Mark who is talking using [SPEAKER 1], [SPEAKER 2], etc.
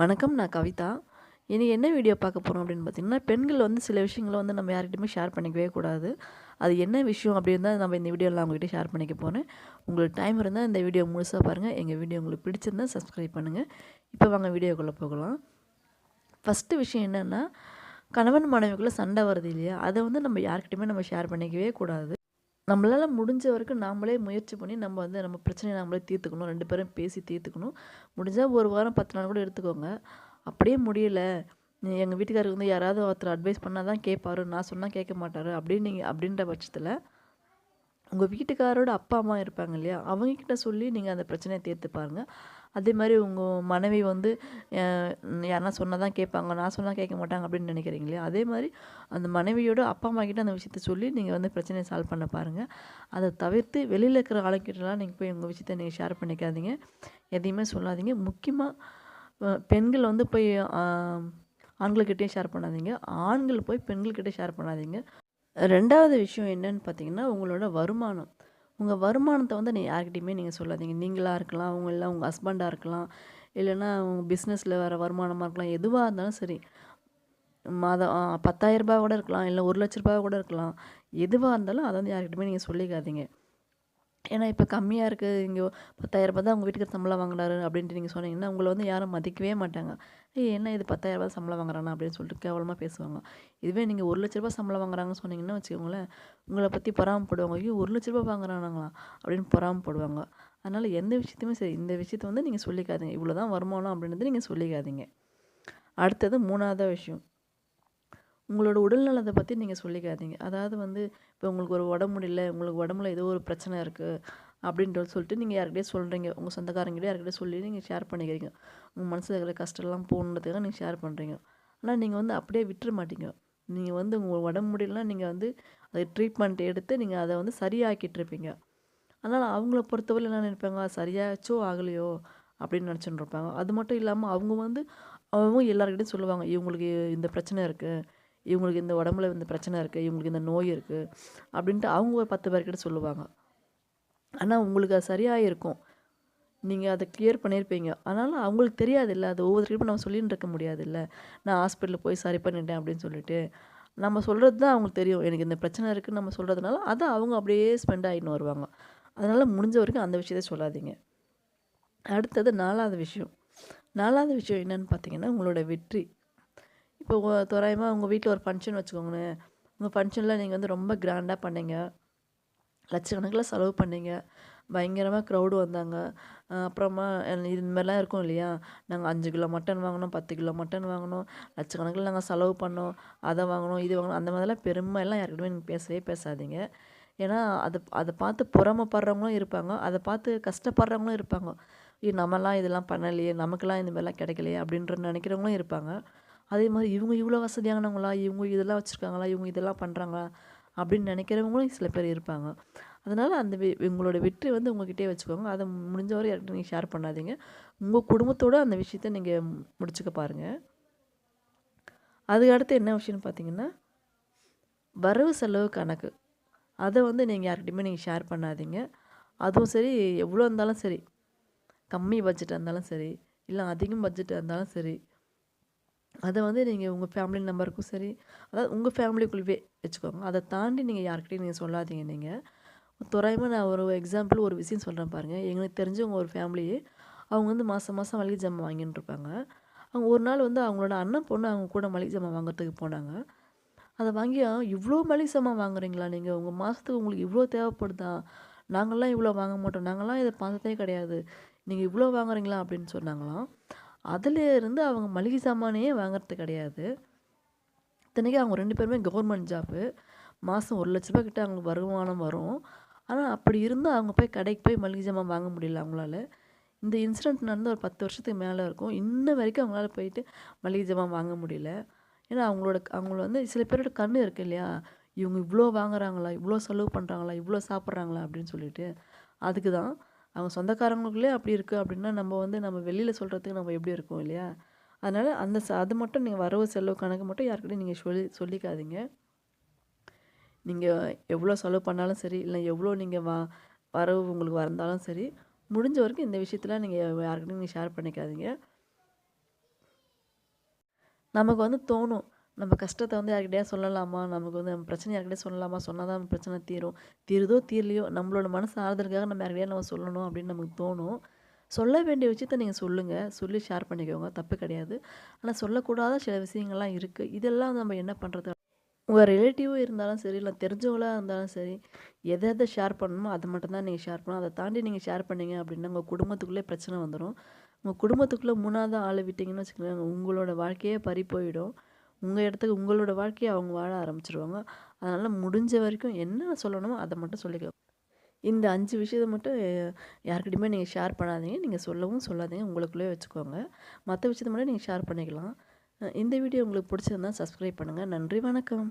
[SPEAKER 1] வணக்கம் நான் கவிதா. இனி என்ன வீடியோ பார்க்க போகிறோம் அப்படின்னு பார்த்தீங்கன்னா பெண்கள் வந்து சில விஷயங்களை வந்து நம்ம யார்கிட்டயுமே ஷேர் பண்ணிக்கவே கூடாது. அது என்ன விஷயம் அப்படின்னு தான் நம்ம இந்த வீடியோவில் அவங்ககிட்ட ஷேர் பண்ணிக்க போகிறேன் உங்களுக்கு டைம் இருந்தால் இந்த வீடியோ முழுசாக பாருங்கள் எங்கள் வீடியோ உங்களுக்கு பிடிச்சிருந்தா சப்ஸ்கிரைப் பண்ணுங்கள் இப்போ வாங்க வீடியோக்குள்ளே போகலாம். ஃபஸ்ட்டு விஷயம் என்னென்னா கணவன் மனைவிக்குள்ளே சண்டை வருது இல்லையா? அதை வந்து நம்ம யார்கிட்டையுமே நம்ம ஷேர் பண்ணிக்கவே கூடாது. நம்மளால் முடிஞ்ச வரைக்கும் நாமளே முயற்சி பண்ணி நம்ம வந்து நம்ம பிரச்சனையை நம்மளே தீர்த்துக்கணும். ரெண்டு பேரும் பேசி தீர்த்துக்கணும். முடிஞ்சால் ஒரு வாரம் பத்து நாள் கூட எடுத்துக்கோங்க. அப்படியே முடியல. எங்கள் வீட்டுக்காரருக்கு வந்து யாராவது ஒருத்தர் அட்வைஸ் பண்ணால் தான் கேட்பாரு. நான் சொன்னால் கேட்க மாட்டார். அப்படின்னு நீங்கள் அப்படின்ற பட்சத்தில் உங்கள் வீட்டுக்காரோட அப்பா அம்மா இருப்பாங்க இல்லையா? அவங்கக்கிட்ட சொல்லி நீங்கள் அந்த பிரச்சனையை தீர்த்து பாருங்கள் அதே மாதிரி உங்கள் மனைவி வந்து யாருனா சொன்னால் தான் கேட்பாங்க நான் சொன்னால் கேட்க மாட்டாங்க அப்படின்னு நினைக்கிறீங்களே அதே மாதிரி அந்த மனைவியோட அப்பா அம்மா கிட்ட அந்த விஷயத்த சொல்லி நீங்கள் வந்து பிரச்சனையை சால்வ் பண்ண பாருங்கள் அதை தவிர்த்து வெளியில் இருக்கிற ஆளுக்கிட்டலாம் நீங்கள் போய் உங்கள் விஷயத்த நீங்கள் ஷேர் பண்ணிக்காதீங்க. எதையுமே சொல்லாதீங்க. முக்கியமாக பெண்கள் வந்து போய் ஆண்கள்கிட்டே ஷேர் பண்ணாதீங்க. ஆண்கள் போய் பெண்கள்கிட்ட ஷேர் பண்ணாதீங்க. ரெண்டாவது விஷயம் என்னன்னு பார்த்தீங்கன்னா உங்களோட வருமானம். உங்கள் வருமானத்தை வந்து நீ யார்கிட்டையுமே நீங்கள் சொல்லாதீங்க. நீங்களாக இருக்கலாம் அவங்க இல்லை உங்கள் ஹஸ்பண்டாக இருக்கலாம் இல்லைன்னா உங்கள் பிஸ்னஸில் வர வருமானமாக இருக்கலாம் எதுவாக இருந்தாலும் சரி. மாதம் பத்தாயிரரூபா கூட இருக்கலாம் இல்லை ஒரு லட்ச ரூபா கூட இருக்கலாம். எதுவாக இருந்தாலும் அதை வந்து யார்கிட்டையுமே நீங்கள் சொல்லிக்காதீங்க. ஏன்னா இப்போ கம்மியாக இருக்குது இங்கே பத்தாயிரரூபா தான் உங்கள் வீட்டுக்கு சம்பளம் வாங்குறாரு அப்படின்ட்டு நீங்கள் சொன்னீங்கன்னா உங்களை வந்து யாரும் மதிக்கவே மாட்டாங்க. ஏய் என்ன இது பத்தாயிரரூபா சம்பளம் வாங்குறானா? அப்படின்னு சொல்லிட்டு கேவலமாக பேசுவாங்க. இதுவே நீங்கள் ஒரு லட்ச ரூபா சம்பளம் வாங்குறாங்கன்னு சொன்னீங்கன்னா வச்சுக்கோங்களேன் உங்களை பற்றி பொறாமப்படுவாங்க. ஐயோ ஒரு லட்ச ரூபா வாங்குறானாங்களா? அப்படின்னு பொறாமப்படுவாங்க. அதனால் எந்த விஷயத்தையுமே சரி இந்த விஷயத்த வந்து நீங்கள் சொல்லிக்காதீங்க. இவ்வளோ தான் வருமானம் அப்படின்றது நீங்கள் சொல்லிக்காதீங்க. அடுத்தது மூணாவது விஷயம். உங்களோட உடல்நலத்தை பற்றி நீங்கள் சொல்லிக்காதீங்க. அதாவது வந்து இப்போ உங்களுக்கு ஒரு உடம்பு முடியல உங்களுக்கு உடம்புல ஏதோ ஒரு பிரச்சனை இருக்குது அப்படின்றது சொல்லிட்டு நீங்கள் யார்கிட்டயே சொல்கிறீங்க உங்கள் சொந்தக்காரங்கிட்டே யார்கிட்டயே சொல்லி நீங்கள் ஷேர் பண்ணிக்கிறீங்க. உங்கள் மனசில் இருக்கிற கஷ்டம்லாம் போகணுன்றதுக்காக நீங்கள் ஷேர் பண்ணுறீங்க ஆனால் நீங்கள் வந்து அப்படியே விட்டுற மாட்டீங்க. நீங்கள் வந்து உங்கள் உடம்பு முடியலனா நீங்கள் வந்து அதை ட்ரீட்மெண்ட் எடுத்து நீங்கள் அதை வந்து சரியாக்கிட்டு இருப்பீங்க. அதனால் அவங்கள பொறுத்தவரை என்ன நினைப்பாங்க? சரியாச்சோ ஆகலையோ அப்படின்னு நினச்சிட்டு இருப்பாங்க. அது மட்டும் இல்லாமல் அவங்க வந்து அவங்க எல்லாருக்கிட்டையும் சொல்லுவாங்க. இவங்களுக்கு இந்த பிரச்சனை இருக்குது இவங்களுக்கு இந்த உடம்புல இந்த பிரச்சனை இருக்குது இவங்களுக்கு இந்த நோய் இருக்குது அப்படின்ட்டு அவங்க ஒரு பத்து பேர்கிட்ட சொல்லுவாங்க. ஆனால் உங்களுக்கு அது சரியாக இருக்கும் நீங்கள் அதை கிளியர் பண்ணியிருப்பீங்க. அதனால் அவங்களுக்கு தெரியாது இல்லை அது ஒவ்வொருத்தருக்கும் நம்ம சொல்லின்னு இருக்க முடியாது இல்லை நான் ஹாஸ்பிட்டலில் போய் சரி பண்ணிட்டேன் அப்படின்னு சொல்லிட்டு. நம்ம சொல்கிறது தான் அவங்களுக்கு தெரியும். எனக்கு இந்த பிரச்சனை இருக்குதுன்னு நம்ம சொல்கிறதுனால அதை அவங்க அப்படியே ஸ்பெண்ட் ஆகின்னு வருவாங்க. அதனால் முடிஞ்ச வரைக்கும் அந்த விஷயத்தை சொல்லாதீங்க. அடுத்தது நாலாவது விஷயம். நாலாவது விஷயம் என்னென்னு பார்த்தீங்கன்னா உங்களோட வெற்றி. இப்போ தோராயமாக உங்கள் வீட்டில் ஒரு ஃபங்க்ஷன் வச்சுக்கோங்களேன். உங்கள் ஃபங்க்ஷனில் நீங்கள் வந்து ரொம்ப கிராண்டாக பண்ணீங்க. லட்சக்கணக்கில் செலவு பண்ணீங்க. பயங்கரமாக க்ரௌடு வந்தாங்க. அப்புறமா இது மாதிரிலாம் இருக்கும் இல்லையா? நாங்கள் அஞ்சு கிலோ மட்டன் வாங்கினோம் பத்து கிலோ மட்டன் வாங்கினோம். லட்சக்கணக்கில் நாங்கள் செலவு பண்ணோம். அதை வாங்கினோம் இது வாங்கினோம். அந்த மாதிரிலாம் பெருமையெல்லாம் யாருக்கிட்டமே நீங்கள் பேசவே பேசாதீங்க. ஏன்னா அதை அதை பார்த்து புறமைப்படுறவங்களும் இருப்பாங்க. அதை பார்த்து கஷ்டப்படுறவங்களும் இருப்பாங்க. ஐயோ நம்மலாம் இதெல்லாம் பண்ணலையே நமக்கெல்லாம் இந்த மாதிரிலாம் கிடைக்கலையே அப்படின்ற நினைக்கிறவங்களும் இருப்பாங்க. அதே மாதிரி இவங்க இவ்வளோ வசதியானவங்களா? இவங்க இதெல்லாம் வச்சுருக்காங்களா? இவங்க இதெல்லாம் பண்ணுறாங்களா அப்படின்னு நினைக்கிறவங்களும் சில பேர் இருப்பாங்க. அதனால் அந்த வெ உங்களோட வெற்றி வந்து உங்கள்கிட்டயே வச்சுக்கோங்க. அதை முடிஞ்ச வரை யார்கிட்ட நீங்கள் ஷேர் பண்ணாதீங்க. உங்கள் குடும்பத்தோடு அந்த விஷயத்த நீங்கள் முடிச்சுக்க பாருங்கள் அதுக்கு அடுத்து என்ன விஷயம்னு பார்த்தீங்கன்னா வரவு செலவு கணக்கு. அதை வந்து நீங்கள் யார்கிட்டையுமே நீங்கள் ஷேர் பண்ணாதீங்க. அதுவும் சரி எவ்வளோ இருந்தாலும் சரி. கம்மி பட்ஜெட்டாக இருந்தாலும் சரி இல்லை அதிகம் பட்ஜெட்டாக இருந்தாலும் சரி அதை வந்து நீங்கள் உங்கள் ஃபேமிலி நம்பருக்கும் சரி அதாவது உங்கள் ஃபேமிலிக்குள்ளவே வச்சுக்கோங்க. அதை தாண்டி நீங்கள் யார்கிட்டையும் நீங்கள் சொல்லாதீங்க நீங்கள் தோராயமாக நான் ஒரு எக்ஸாம்பிள் ஒரு விஷயம் சொல்கிறேன் பாருங்கள் எங்களுக்கு தெரிஞ்சவங்க ஒரு ஃபேமிலி அவங்க வந்து மாதம் மாதம் மளிகை ஜாமான் வாங்கிட்டு இருப்பாங்க. அவங்க ஒரு நாள் வந்து அவங்களோட அண்ணன் பொண்ணு அவங்க கூட மளிகை ஜாமான் வாங்குறதுக்கு போனாங்க. அதை வாங்கி இவ்வளோ மளிகை சாமான் வாங்குறீங்களா நீங்கள் உங்கள் மாதத்துக்கு உங்களுக்கு இவ்வளோ தேவைப்படுதா? நாங்கள்லாம் இவ்வளோ வாங்க மாட்டோம். நாங்கள்லாம் இதை பார்த்ததே கிடையாது. நீங்கள் இவ்வளோ வாங்குறீங்களா? அப்படின்னு சொன்னாங்களாம். அதிலேருந்து அவங்க மளிகை சாமானையே வாங்குறது கிடையாது. இத்தனைக்கும் அவங்க ரெண்டு பேருமே கவர்மெண்ட் ஜாப்பு மாதம் ஒரு லட்ச ரூபா கிட்ட அவங்களுக்கு வருமானம் வரும். ஆனால் அப்படி இருந்தும் அவங்க போய் கடைக்கு போய் மளிகை ஜாமான் வாங்க முடியல அவங்களால. இந்த இன்சிடெண்ட் நடந்து ஒரு பத்து வருஷத்துக்கு மேலே இருக்கும். இன்ன வரைக்கும் அவங்களால போயிட்டு மளிகை ஜாமான் வாங்க முடியல. ஏன்னா அவங்களோட அவங்கள வந்து சில பேரோட கண் இருக்கு இல்லையா? இவங்க இவ்வளோ வாங்குறாங்களா? இவ்வளோ செலவு பண்ணுறாங்களா இவ்வளோ சாப்பிட்றாங்களா? அப்படின்னு சொல்லிட்டு. அதுக்கு தான் அவங்க சொந்தக்காரங்களுக்குள்ளே அப்படி இருக்குது அப்படின்னா நம்ம வந்து நம்ம வெளியில் சொல்கிறதுக்கு நம்ம எப்படி இருக்கோம் இல்லையா? அதனால் அந்த ச அது மட்டும் நீங்கள் வரவு செலவு கணக்கு மட்டும் யாருக்கிட்டையும் நீங்கள் சொல்லி சொல்லிக்காதீங்க. நீங்கள் எவ்வளோ செலவு பண்ணாலும் சரி இல்லை எவ்வளோ நீங்கள் வா வரவு உங்களுக்கு வந்தாலும் சரி முடிஞ்ச வரைக்கும் இந்த விஷயத்தில் நீங்கள் யாருக்கிட்டையும் நீங்கள் ஷேர் பண்ணிக்காதீங்க. நமக்கு வந்து தோணும் நம்ம கஷ்டத்தை வந்து யார்கிட்டயா சொல்லலாமா? நமக்கு வந்து நம்ம பிரச்சனை யார்கிட்டயா சொல்லலாமா? சொன்னால் தான் நம்ம பிரச்சனை தீரும். தீருதோ தீரலையோ நம்மளோட மனசு ஆறுதலுக்காக நம்ம யார்கிட்டயா நம்ம சொல்லணும் அப்படின்னு நமக்கு தோணும். சொல்ல வேண்டிய விஷயத்த நீங்கள் சொல்லுங்கள் சொல்லி ஷேர் பண்ணிக்கோங்க. தப்பு கிடையாது. ஆனால் சொல்லக்கூடாத சில விஷயங்கள்லாம் இருக்குது இதெல்லாம் நம்ம என்ன பண்ணுறது உங்கள் ரிலேட்டிவும் இருந்தாலும் சரி இல்லை தெரிஞ்சவங்களாக இருந்தாலும் சரி எதை எதை ஷேர் பண்ணணுமோ அதை மட்டும்தான் நீங்கள் ஷேர் பண்ணணும். அதை தாண்டி நீங்கள் ஷேர் பண்ணீங்க அப்படின்னா உங்கள் குடும்பத்துக்குள்ளே பிரச்சனை வந்துடும் உங்கள் குடும்பத்துக்குள்ளே மூணாவது ஆளை விட்டிங்கன்னு வச்சுக்கோங்களேன் உங்களோட வாழ்க்கையே பறி போயிடும். உங்கள் இடத்துக்கு உங்களோட வாழ்க்கையை அவங்க வாழ ஆரம்பிச்சிருவாங்க. அதனால் முடிஞ்ச வரைக்கும் என்ன சொல்லணுமோ அதை மட்டும் சொல்லிக்கலாம் இந்த அஞ்சு விஷயத்தை மட்டும் யாருக்கிட்டையுமே நீங்கள் ஷேர் பண்ணாதீங்க. நீங்கள் சொல்லவும் சொல்லாதீங்க. உங்களுக்குள்ளே வச்சுக்கோங்க. மற்ற விஷயத்த மட்டும் நீங்கள் ஷேர் பண்ணிக்கலாம். இந்த வீடியோ உங்களுக்கு பிடிச்சிருந்தா சப்ஸ்கிரைப் பண்ணுங்கள் நன்றி வணக்கம்.